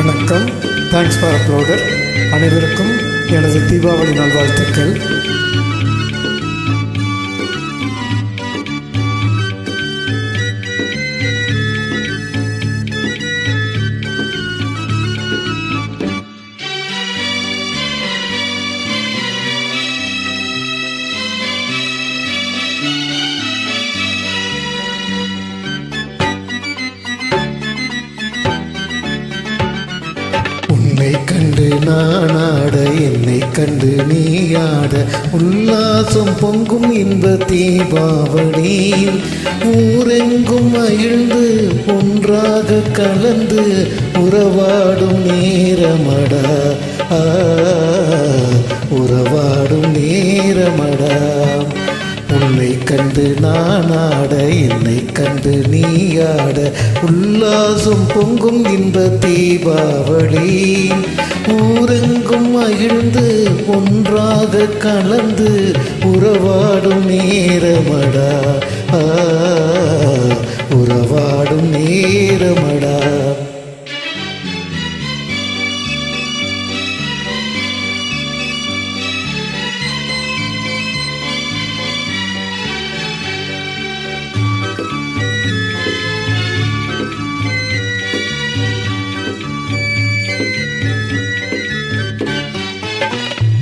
வணக்கம். Thanks for uploader அனைவருக்கும் எனது தீபாவளி நல்வாழ்த்துக்கள். என்னை கண்டு நானாட என்னை கண்டு நீயாட உல்லாசம் பொங்கும் இன்ப தீபாவளி ஊரெங்கும் மகிழ்ந்து ஒன்றாக கலந்து உறவாடும் நேரமடா. உறவாடும் நேரமடா. கண்டு நானாட என்னை கண்டு நீயாட உல்லாசம் பொங்கும் இன்ப தீபாவளி. ஊரெங்கும் மகிழ்ந்து ஒன்றாக கலந்து உறவாடும் நேரமடா. ஆ, உறவாடும் நேரம்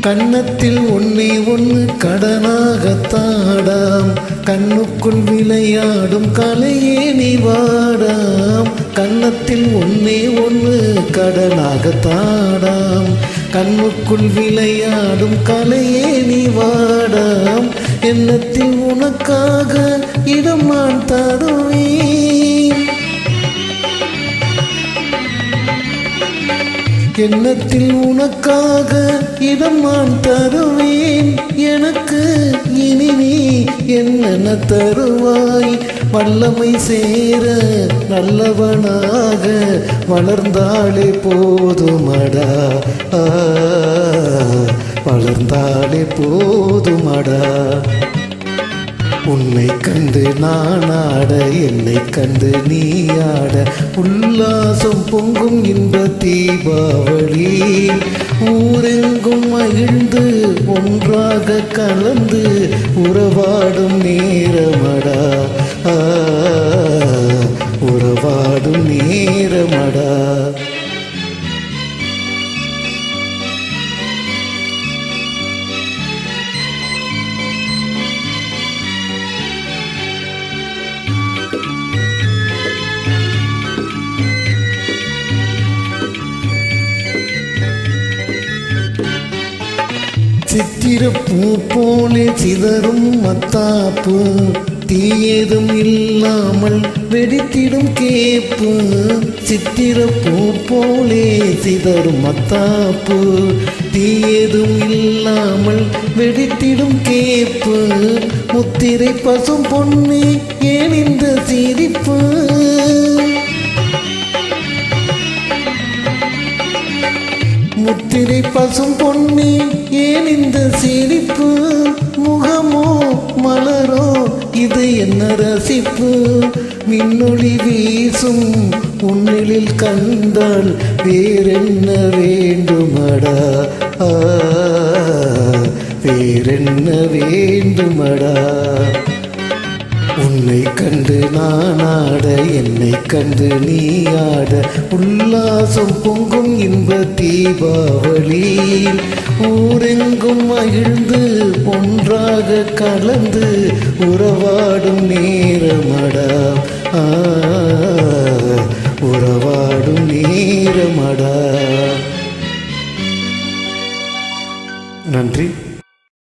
கன்னத்தில் ஒன்னே ஒன்று கடனாக தாடாம். கண்ணுக்குள் விளையாடும் கலையே நீ வாடாம். கன்னத்தில் ஒன்னே ஒன்று கடனாக தாடாம். கண்ணுக்குள் விளையாடும் கலையே நீ வாடாம். எண்ணத்தில் உனக்காக இடம் நான் தருவேன். எண்ணத்தில் உனக்காக இடம் நான் தருவேன். எனக்கு இனி நீ என்னென்ன தருவாய்? வல்லமை சேர நல்லவனாக வளர்ந்தாலே போதுமடா. வளர்ந்தாலே போதுமடா. உன்னை கண்டு நான் ஆட என்னை கண்டு நீ ஆட. உல்லாசம் பொங்கும் இன்ப தீபாவளி. ஊரெங்கும் மகிழ்ந்து ஒன்றாக கலந்து உறவாடும் நேரமடா. உறவாடும் நேரமடா. சிறப்பு போலே சிதறும் மத்தாப்பு. தீயதும் இல்லாமல் வெடித்திடும் கேப்பு. சித்திரப்பூ போலே சிதறும் மத்தாப்பு. தீயதும் இல்லாமல் வெடித்திடும் கேப்பு. முத்திரை பசும் பொன்னே ஏன் இந்த சிரிப்பு? முத்திரை பசும் பொன்னி ஏன் இந்த சிரிப்பு? முகமோ மலரோ இது என்ன ரசிப்பு? மின்னொளி வீசும் உன்னிலில் கண்டால் வேறென்ன வேண்டுமடா? வேறென்ன வேண்டுமடா? என்னை கண்டு நீ ஆட. உல்லாசம் பொங்கும் இன்ப தீபாவளி ஊரெங்கும் மகிழ்ந்து ஒன்றாக கலந்து உறவாடும் நேரமடா. ஆ, உறவாடும் நேரமடா. நன்றி.